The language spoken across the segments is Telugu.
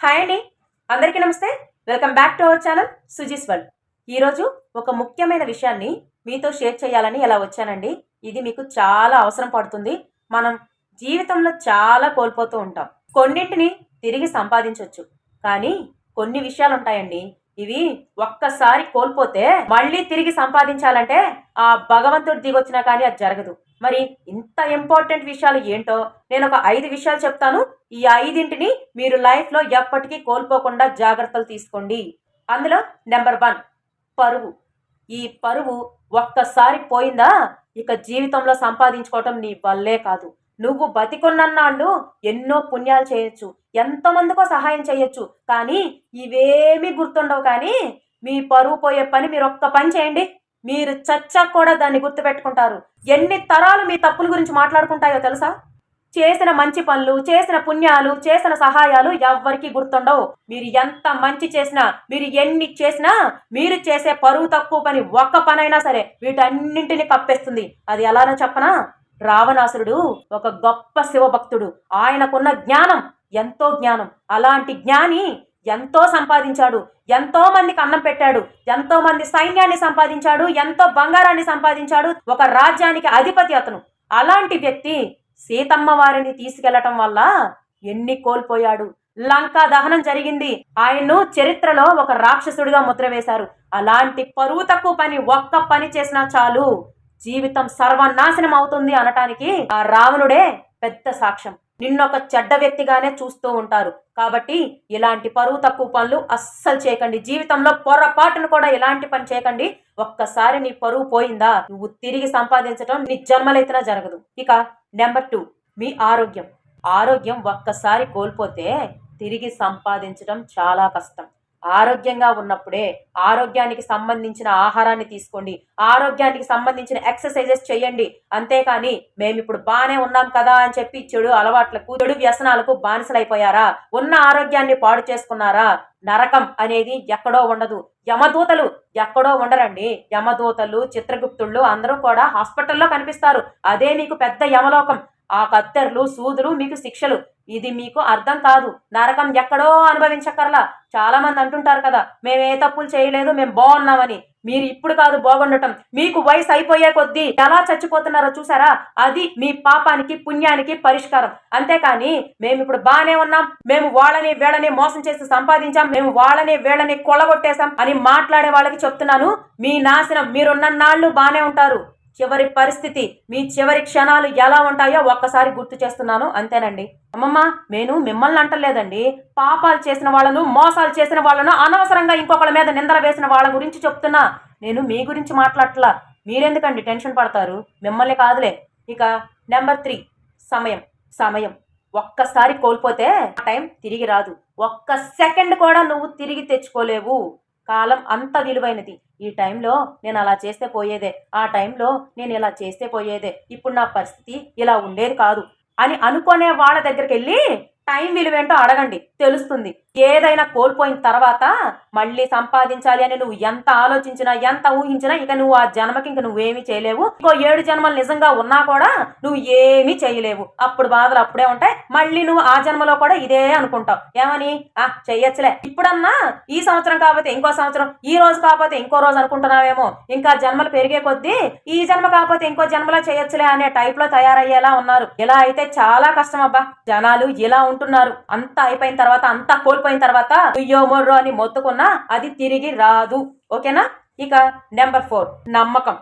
హాయ్ అండి. అందరికీ నమస్తే. Welcome back to our channel Suji's world. ఈరోజు ఒక ముఖ్యమైన విషయాన్ని మీతో షేర్ చేయాలని ఎలా వచ్చానండి? ఇది మీకు చాలా అవసరం పడుతుంది. మనం జీవితంలో చాలా కోల్పోతూ ఉంటాం. కొన్నింటిని తిరిగి సంపాదించవచ్చు కానీ కొన్ని విషయాలు ఉంటాయండి ఇవి ఒక్కసారి కోల్పోతే మళ్ళీ తిరిగి సంపాదించాలంటే ఆ భగవంతుడు దిగొచ్చినా కానీ అది జరగదు. మరి ఇంత ఇంపార్టెంట్ విషయాలు ఏంటో నేను ఒక ఐదు విషయాలు చెప్తాను. ఈ ఐదింటిని మీరు లైఫ్లో ఎప్పటికీ కోల్పోకుండా జాగ్రత్తలు తీసుకోండి. అందులో నెంబర్ వన్ పరువు. ఈ పరువు ఒక్కసారి పోయిందా? ఇక జీవితంలో సంపాదించుకోవటం నీ వల్లే కాదు. నువ్వు బతికున్నన్నాళ్ళు ఎన్నో పుణ్యాలు చేయొచ్చు ఎంతమందికో సహాయం చేయొచ్చు కానీ ఇవేమీ గుర్తుండవు కానీ మీ పరువు పోయే పని మీరు ఒక్క పని చేయండి. మీరు చచ్చా కూడా దాన్ని గుర్తుపెట్టుకుంటారు. ఎన్ని తరాలు మీ తప్పుల గురించి మాట్లాడుకుంటాయో తెలుసా? చేసిన మంచి పనులు చేసిన పుణ్యాలు చేసిన సహాయాలు ఎవ్వరికీ గుర్తుండవు. మీరు ఎంత మంచి చేసినా మీరు ఎన్ని చేసినా మీరు చేసే పరువు తక్కువ పని ఒక్క పనైనా సరే వీటన్నింటిని కప్పేస్తుంది. అది ఎలానో చెప్పనా? రావణాసురుడు ఒక గొప్ప శివభక్తుడు. ఆయనకున్న జ్ఞానం ఎంతో జ్ఞానం. అలాంటి జ్ఞాని ఎంతో సంపాదించాడు ఎంతో మందికి అన్నం పెట్టాడు ఎంతో మంది సైన్యాన్ని సంపాదించాడు ఎంతో బంగారాన్ని సంపాదించాడు ఒక రాజ్యానికి అధిపతి అతను. అలాంటి వ్యక్తి సీతమ్మ వారిని తీసుకెళ్ళటం వల్ల ఎన్ని కోల్పోయాడు. లంకా దహనం జరిగింది. ఆయన్ను చరిత్రలో ఒక రాక్షసుడిగా ముద్ర వేశారు. అలాంటి పరువు తక్కువ పని ఒక్క పని చేసినా చాలు. జీవితం సర్వనాశనం అవుతుంది అనటానికి ఆ రావణుడే పెద్ద సాక్ష్యం. నిన్నొక చెడ్డ వ్యక్తిగానే చూస్తూ ఉంటారు. కాబట్టి ఇలాంటి పరువు తక్కువ పనులు అస్సలు చేయకండి. జీవితంలో పొరపాటును కూడా ఎలాంటి పని చేయకండి. ఒక్కసారి నీ పరువు పోయిందా? నువ్వు తిరిగి సంపాదించడం నీ జన్మలైతేనే జరగదు. ఇక నెంబర్ టూ మీ ఆరోగ్యం. ఆరోగ్యం ఒక్కసారి కోల్పోతే తిరిగి సంపాదించడం చాలా కష్టం. ఆరోగ్యంగా ఉన్నప్పుడే ఆరోగ్యానికి సంబంధించిన ఆహారాన్ని తీసుకోండి. ఆరోగ్యానికి సంబంధించిన ఎక్సర్సైజెస్ చేయండి. అంతేకాని మేము ఇప్పుడు బాగానే ఉన్నాం కదా అని చెప్పి చెడు అలవాట్లకు చెడు వ్యసనాలకు బానిసలైపోయారా? ఉన్న ఆరోగ్యాన్ని పాడు చేసుకున్నారా? నరకం అనేది ఎక్కడో ఉండదు. యమదూతలు ఎక్కడో ఉండరండి. యమదూతలు చిత్రగుప్తుళ్ళు అందరూ కూడా హాస్పిటల్లో కనిపిస్తారు. అదే మీకు పెద్ద యమలోకం. ఆ కత్తెర్లు సూదులు మీకు శిక్షలు. ఇది మీకు అర్థం కాదు. నరకం ఎక్కడో అనుభవించక్కర్లా. చాలా మంది అంటుంటారు కదా మేము ఏ తప్పులు చేయలేదు మేము బాగున్నామని. మీరు ఇప్పుడు కాదు బాగుండటం. మీకు వయసు అయిపోయే కొద్దీ ఎలా చచ్చిపోతున్నారో చూసారా? అది మీ పాపానికి పుణ్యానికి పరిష్కారం. అంతేకాని మేము ఇప్పుడు బాగానే ఉన్నాం. మేము వాళ్ళని వీళ్ళని మోసం చేసి సంపాదించాం. మేము వాళ్ళని వీళ్ళని కొల్లగొట్టేశాం అని మాట్లాడే వాళ్ళకి చెప్తున్నాను. మీ నాశనం. మీరున్న నాళ్ళు బాగానే ఉంటారు. చివరి పరిస్థితి మీ చివరి క్షణాలు ఎలా ఉంటాయో ఒక్కసారి గుర్తు చేస్తున్నాను. అంతేనండి. అమ్మమ్మ నేను మిమ్మల్ని అంటలేదండి. పాపాలు చేసిన వాళ్ళను మోసాలు చేసిన వాళ్ళను అనవసరంగా ఇంకొకళ్ళ మీద నిందలు వేసిన వాళ్ళ గురించి చెప్తున్నా. నేను మీ గురించి మాట్లాడట్లా. మీరెందుకండి టెన్షన్ పడతారు? మిమ్మల్ని కాదులే. ఇక నెంబర్ త్రీ సమయం. సమయం. ఒక్కసారి కోల్పోతే ఆ టైం తిరిగి రాదు. ఒక్క సెకండ్ కూడా నువ్వు తిరిగి తెచ్చుకోలేవు. కాలం అంత విలువైనది. ఈ టైంలో నేను అలా చేస్తే పోయేదే. ఆ టైంలో నేను ఇలా చేస్తే పోయేదే. ఇప్పుడు నా పరిస్థితి ఇలా ఉండేది కాదు. అని అనుకునే వాళ్ళ దగ్గరికి వెళ్ళి టైం విలువేంటో అడగండి. తెలుస్తుంది. ఏదైనా కోల్పోయిన తర్వాత మళ్ళీ సంపాదించాలి అని నువ్వు ఎంత ఆలోచించినా ఎంత ఊహించినా ఇక నువ్వు ఆ జన్మకి ఇంక నువ్వేమీ చేయలేవు. ఇంకో ఏడు జన్మలు నిజంగా ఉన్నా కూడా నువ్వు ఏమీ చేయలేవు. అప్పుడు బాధలు అప్పుడే ఉంటాయి. మళ్ళీ నువ్వు ఆ జన్మలో కూడా ఇదే అనుకుంటావు. ఏమని? ఆ చెయ్యొచ్చులే. ఇప్పుడన్నా ఈ సంవత్సరం కాకపోతే ఇంకో సంవత్సరం ఈ రోజు కాకపోతే ఇంకో రోజు అనుకుంటున్నావేమో. ఇంకా జన్మలు పెరిగే కొద్దీ ఈ జన్మ కాకపోతే ఇంకో జన్మలో చేయొచ్చులే అనే టైప్లో తయారయ్యేలా ఉన్నారు. ఇలా అయితే చాలా కష్టం అబ్బా. జనాలు ఇలా ఉంటున్నారు. అంతా అయిపోయిన తర్వాత తర్వాత అంతా కోల్పోయిన తర్వాత అయ్యో మొర్రో అని మొత్తుకున్నా అది తిరిగి రాదు. ఓకేనా? ఇక నెంబర్ ఫోర్. నమ్మకం.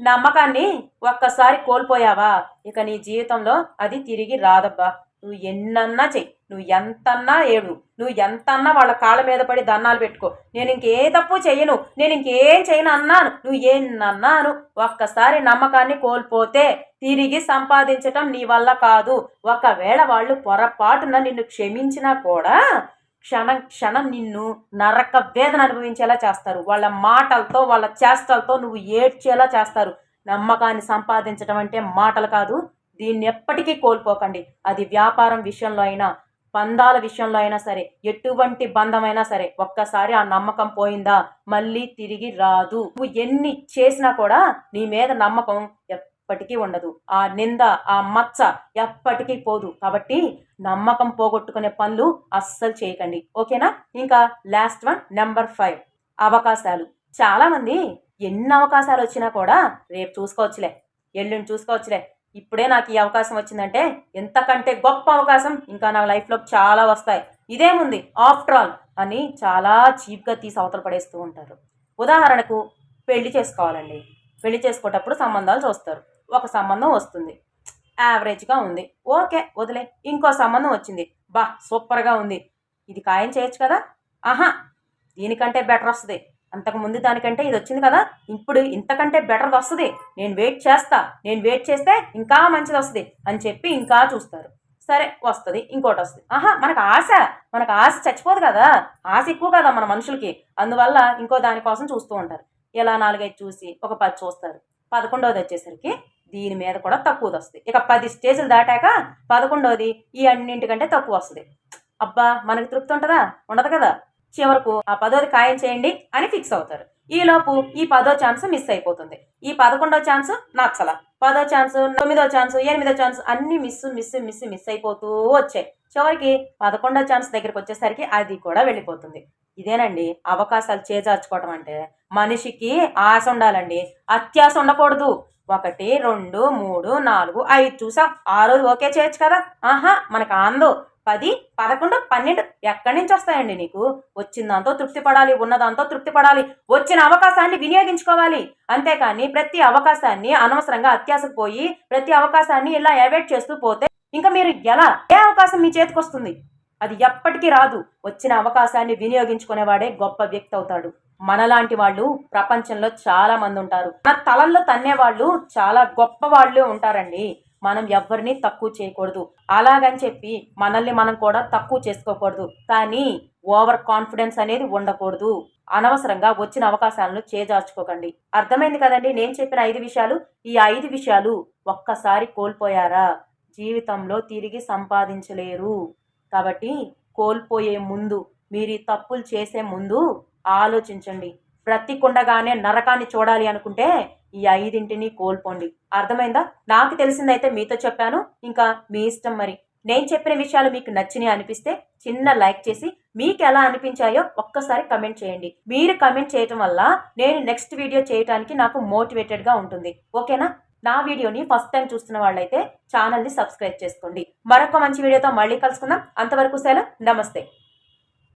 నమ్మకాన్ని ఒక్కసారి కోల్పోయావా? ఇక నీ జీవితంలో అది తిరిగి రాదబ్బా. నువ్వు ఎన్నన్నా చెయ్యి నువ్వు ఎంతన్నా ఏడు. నువ్వు ఎంతన్నా వాళ్ళ కాళ్ళ మీద పడి దన్నాలు పెట్టుకో. నేను ఇంకే తప్పు చెయ్యను. నేను ఇంకేం చేయను అన్నాను. నువ్వు ఏన్నన్నాను ఒక్కసారి నమ్మకాన్ని కోల్పోతే తిరిగి సంపాదించటం నీ వల్ల కాదు. ఒకవేళ వాళ్ళు పొరపాటున నిన్ను క్షమించినా కూడా క్షణం క్షణం నిన్ను నరక వేదన అనుభవించేలా చేస్తారు. వాళ్ళ మాటలతో వాళ్ళ చేష్టలతో నువ్వు ఏడ్చేలా చేస్తారు. నమ్మకాన్ని సంపాదించడం అంటే మాటలు కాదు దీన్ని ఎప్పటికీ కోల్పోకండి. అది వ్యాపారం విషయంలో అయినా బంధాల విషయంలో అయినా సరే ఎటువంటి బంధమైనా సరే ఒక్కసారి ఆ నమ్మకం పోయిందా? మళ్ళీ తిరిగి రాదు. నువ్వు ఎన్ని చేసినా కూడా నీ మీద నమ్మకం ఎప్పటికీ ఉండదు. ఆ నింద ఆ మచ్చ ఎప్పటికీ పోదు. కాబట్టి నమ్మకం పోగొట్టుకునే పనులు అస్సలు చేయకండి. ఓకేనా? ఇంకా లాస్ట్ వన్ నెంబర్ ఫైవ్. అవకాశాలు. చాలామంది ఎన్ని అవకాశాలు వచ్చినా కూడా రేపు చూసుకోవచ్చులే. ఎల్లుండి చూసుకోవచ్చులే. ఇప్పుడే నాకు ఈ అవకాశం వచ్చిందంటే ఎంతకంటే గొప్ప అవకాశం ఇంకా నా లైఫ్లో చాలా వస్తాయి. ఇదేముంది ఆఫ్టర్ ఆల్ అని చాలా చీప్గా తీసి అవతల పడేస్తూ ఉంటారు. ఉదాహరణకు పెళ్ళి చేసుకోవాలండి. పెళ్ళి చేసుకునేటప్పుడు సంబంధాలు చూస్తారు. ఒక సంబంధం వస్తుంది. యావరేజ్గా ఉంది. ఓకే వదిలే. ఇంకో సంబంధం వచ్చింది. బా సూపర్గా ఉంది. ఇది ఖాయం చేయొచ్చు కదా? ఆహా దీనికంటే బెటర్ వస్తుంది. అంతకు ముందు దానికంటే ఇది వచ్చింది కదా ఇప్పుడు ఇంతకంటే బెటర్ది వస్తుంది. నేను వెయిట్ చేస్తా నేను వెయిట్ చేస్తే ఇంకా మంచిది వస్తుంది అని చెప్పి ఇంకా చూస్తారు. సరే వస్తుంది ఇంకోటి వస్తుంది. ఆహా మనకు ఆశ మనకు ఆశ చచ్చిపోదు కదా. ఆశ ఎక్కువ కదా మన మనుషులకి. అందువల్ల ఇంకో దానికోసం చూస్తూ ఉంటారు. ఇలా నాలుగైదు చూసి ఒక పది చూస్తారు. పదకొండవది వచ్చేసరికి దీని మీద కూడా తక్కువది వస్తుంది. ఇక పది స్టేజ్లు దాటాక పదకొండవది ఈ అన్నింటికంటే తక్కువ వస్తుంది. అబ్బా మనకి తృప్తి ఉంటుందా? ఉండదు కదా. చివరకు ఆ పదోది ఖాయం చేయండి అని ఫిక్స్ అవుతారు. ఈలోపు ఈ పదో ఛాన్స్ మిస్ అయిపోతుంది. ఈ పదకొండో ఛాన్స్ నచ్చల పదో ఛాన్స్ తొమ్మిదో ఛాన్స్ ఎనిమిదో ఛాన్స్ అన్ని మిస్ మిస్ మిస్ మిస్ అయిపోతూ వచ్చాయి. చివరికి పదకొండో ఛాన్స్ దగ్గరికి వచ్చేసరికి అది కూడా వెళ్ళిపోతుంది. ఇదేనండి అవకాశాలు చేజార్చుకోవటం అంటే మనిషికి ఆశ ఉండాలండి. అత్యాశ ఉండకూడదు. ఒకటి రెండు మూడు నాలుగు ఐదు చూసా. ఆ రోజు ఓకే చేయొచ్చు కదా? ఆహా మనకు ఆందో పది పదకొండు పన్నెండు ఎక్కడి నుంచి వస్తాయండి నీకు? వచ్చిన దాంతో తృప్తి పడాలి ఉన్నదాంతో తృప్తి పడాలి వచ్చిన అవకాశాన్ని వినియోగించుకోవాలి. అంతేకాని ప్రతి అవకాశాన్ని అనవసరంగా అత్యాశకు పోయి ప్రతి అవకాశాన్ని ఇలా అవాయిడ్ చేస్తూ పోతే ఇంకా మీరు ఎలా? ఏ అవకాశం మీ చేతికి వస్తుంది? అది ఎప్పటికీ రాదు. వచ్చిన అవకాశాన్ని వినియోగించుకునేవాడే గొప్ప వ్యక్తి అవుతాడు. మనలాంటి వాళ్ళు ప్రపంచంలో చాలా మంది ఉంటారు. మన తలల్లో తన్నే వాళ్ళు చాలా గొప్ప వాళ్ళు ఉంటారండి. మనం ఎవరిని తక్కువ చేయకూడదు. అలాగని చెప్పి మనల్ని మనం కూడా తక్కువ చేసుకోకూడదు. కానీ ఓవర్ కాన్ఫిడెన్స్ అనేది ఉండకూడదు. అనవసరంగా వచ్చిన అవకాశాలను చేజార్చుకోకండి. అర్థమైంది కదండి? నేను చెప్పిన ఐదు విషయాలు. ఈ ఐదు విషయాలు ఒక్కసారి కోల్పోయారా? జీవితంలో తిరిగి సంపాదించలేరు. కాబట్టి కోల్పోయే ముందు మీరు ఈ తప్పులు చేసే ముందు ఆలోచించండి. బ్రతికుండగానే నరకాన్ని చూడాలి అనుకుంటే ఈ ఐదింటిని కోల్పోండి. అర్థమైందా? నాకు తెలిసిందైతే మీతో చెప్పాను. ఇంకా మీ ఇష్టం మరి. నేను చెప్పిన విషయాలు మీకు నచ్చినాయి అనిపిస్తే చిన్న లైక్ చేసి మీకు ఎలా అనిపించాయో ఒక్కసారి కమెంట్ చేయండి. మీరు కమెంట్ చేయటం వల్ల నేను నెక్స్ట్ వీడియో చేయడానికి నాకు మోటివేటెడ్గా ఉంటుంది. ఓకేనా? నా వీడియోని ఫస్ట్ టైం చూస్తున్న వాళ్ళైతే ఛానల్ని సబ్స్క్రైబ్ చేసుకోండి. మరొక మంచి వీడియోతో మళ్ళీ కలుసుకుందాం. అంతవరకు సెలవు. నమస్తే.